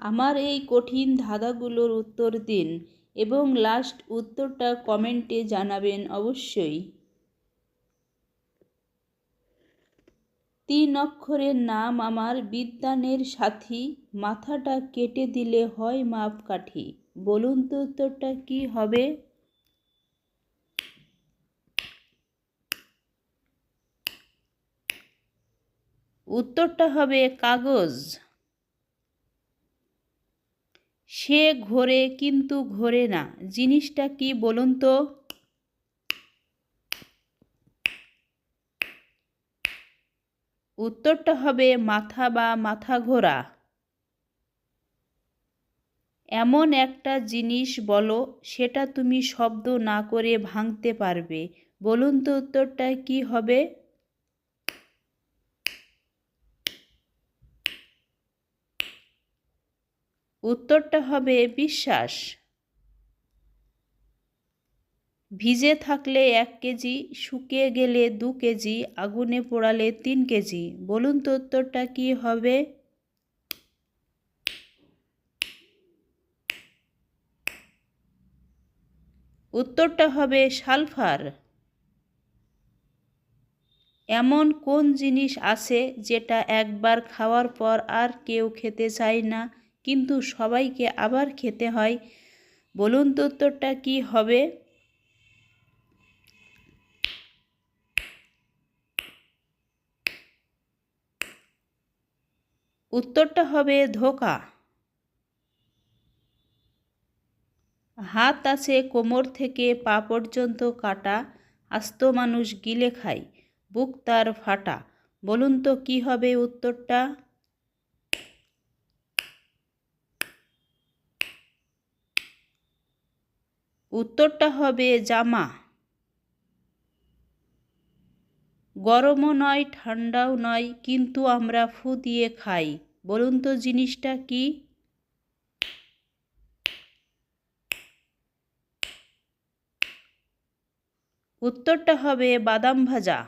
আমার এই কঠিন ধাঁধাগুলোর উত্তর দিন এবং লাস্ট উত্তরটা কমেন্টে জানাবেন অবশ্যই। তিন অক্ষরের নাম আমার বিদ্যানের সাথী, মাথাটা কেটে দিলে হয় মাপকাঠি। বলুন তো উত্তরটা কি হবে? উত্তরটা হবে কাগজ। সে ঘোরে কিন্তু ঘোরে না। জিনিসটা কি বলুন তো? উত্তরটা হবে মাথা বা মাথা ঘোরা। এমন একটা জিনিস বলো, সেটা তুমি শব্দ না করে ভাঙতে পারবে। বলুন তো উত্তরটা কি হবে? উত্তরটা হবে বিশ্বাস। ভিজে থাকলে এক কেজি, শুকিয়ে গেলে দু কেজি, আগুনে পোড়ালে তিন কেজি। বলুন তো উত্তরটা কি হবে? উত্তরটা হবে সালফার। এমন কোন জিনিস আছে যেটা একবার খাওয়ার পর আর কেউ খেতে চায় না? কিন্তু সবাইকে আবার খেতে হয়। বলুন তো উত্তরটা কি হবে? উত্তরটা হবে ধোকা। হাত আছে কোমর থেকে পা পর্যন্ত কাটা, আস্ত মানুষ গিলে খায়, বুক তার ফাটা। বলুন তো কী হবে উত্তরটা? উত্তরটা হবে জামা। গরমও নয়, ঠান্ডাও নয়, কিন্তু আমরা ফু দিয়ে খাই। বলুন তো জিনিসটা কি? উত্তরটা হবে বাদাম ভাজা।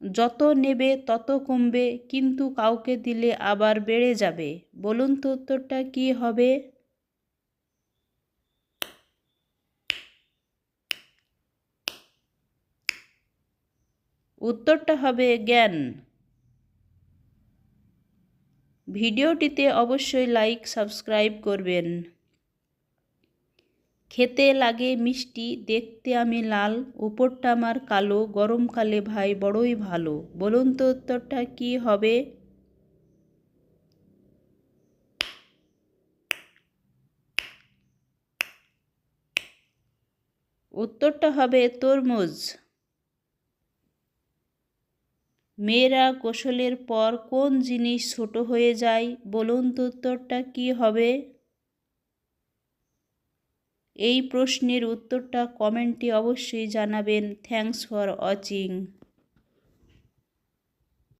যত নেবে তত কমবে, কিন্তু কাউকে দিলে আবার বেড়ে যাবে। বলুন তো উত্তরটা কি হবে? উত্তরটা হবে জ্ঞান। ভিডিওটিতে অবশ্যই লাইক সাবস্ক্রাইব করবেন। খেতে লাগে মিষ্টি, দেখতে আমি লাল উপরটা আমার কালো, গরমকালে ভাই বড়ই ভালো। বলুন তো উত্তরটা কি হবে? উত্তরটা হবে তরমুজ। মেয়েরা কোশলের পর কোন জিনিস ছোট হয়ে যায়? বলুন তো উত্তরটা কী হবে? এই প্রশ্নের উত্তরটা কমেন্টে অবশ্যই জানাবেন। Thanks for watching.